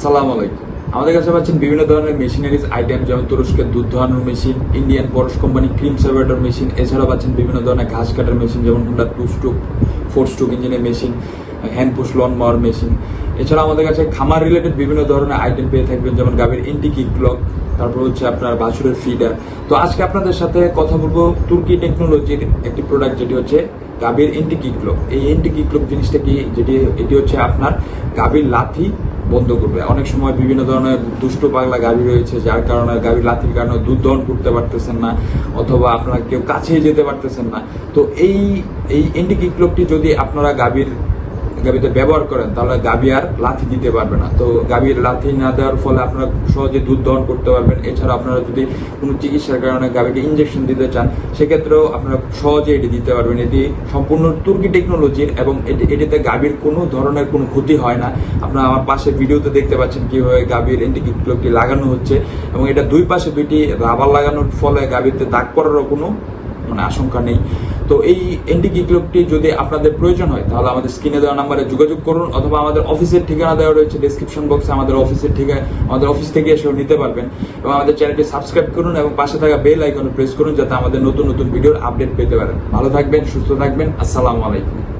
সালাম আলাইকুম। আমাদের কাছে পাচ্ছেন বিভিন্ন ধরনের মেশিনারিজ আইটেম যেমন তুরস্কের দুধ ধোয়ানোর মেশিন, ইন্ডিয়ান পরশ কোম্পানি ক্রিম সার্ভেটার মেশিন এছাড়া পাচ্ছেন বিভিন্ন ধরনের ঘাস কাটার মেশিন যেমন Honda two stroke four stroke ইঞ্জিনের machine, hand push lawn mower machine. এছাড়া আমাদের কাছে খামার রিলেটেড বিভিন্ন ধরনের আইটেম পেয়ে থাকবেন, যেমন গাভীর ইন্টি কিক ব্লক তারপর হচ্ছে আপনার বাছুরের ফিডার তো আজকে আপনাদের সাথে কথা বলব তুর্কি টেকনোলজির একটি প্রোডাক্ট যেটি হচ্ছে গাভীর এন্টি কিকলক এই এন্টি কিকলক জিনিসটা কি? যেটি, এটি হচ্ছে আপনার গাভীর লাথি বন্ধ করবে। অনেক সময় বিভিন্ন ধরনের দুষ্ট পাগলা গাড়ি রয়েছে, যার কারণে গাভীর লাথির কারণে দুধ দহন করতে পারতেছেন না, অথবা আপনারা কেউ কাছে যেতে পারতেছেন না। তো এই এই এন্টি কিকলকটি যদি আপনারা গাভীর গাভীতে ব্যবহার করেন, তাহলে গাভী আর লাথি দিতে পারবে না। তো গাভীর লাথি না দেওয়ার ফলে আপনারা সহজে দুধ দহন করতে পারবেন। এছাড়া আপনারা যদি কোনো চিকিৎসার কারণে গাভীকে ইনজেকশন দিতে চান, সেক্ষেত্রেও আপনারা সহজে এটি দিতে পারবেন। এটি সম্পূর্ণ তুর্কি টেকনোলজির এবং এটি, এটিতে গাভীর কোনো ধরনের কোনো ক্ষতি হয় না। আপনারা আমার পাশে ভিডিওতে দেখতে পাচ্ছেন কীভাবে গাভীর এন্টিকিপ্লকটি লাগানো হচ্ছে এবং এটা দুই পাশে দুইটি রাবার লাগানোর ফলে গাভীতে দাগ পড়ারও কোনো মানে আশঙ্কা নেই। তো এই এন্টি ক্লাবটি যদি আপনাদের প্রয়োজন হয়, তাহলে আমাদের স্ক্রিনে দেওয়া নাম্বারে যোগাযোগ করুন, অথবা আমাদের অফিসের ঠিকানা দেওয়া রয়েছে ডিসক্রিপশন বক্সে আমাদের অফিসের ঠিকানা, আমাদের অফিস থেকে এসেও নিতে পারবেন। এবং আমাদের চ্যানেলটি সাবস্ক্রাইব করুন এবং পাশে থাকা বেল আইকনে প্রেস করুন, যাতে আমাদের নতুন নতুন ভিডিওর আপডেট পেতে পারেন। ভালো থাকবেন, সুস্থ থাকবেন, আসসালামু আলাইকুম।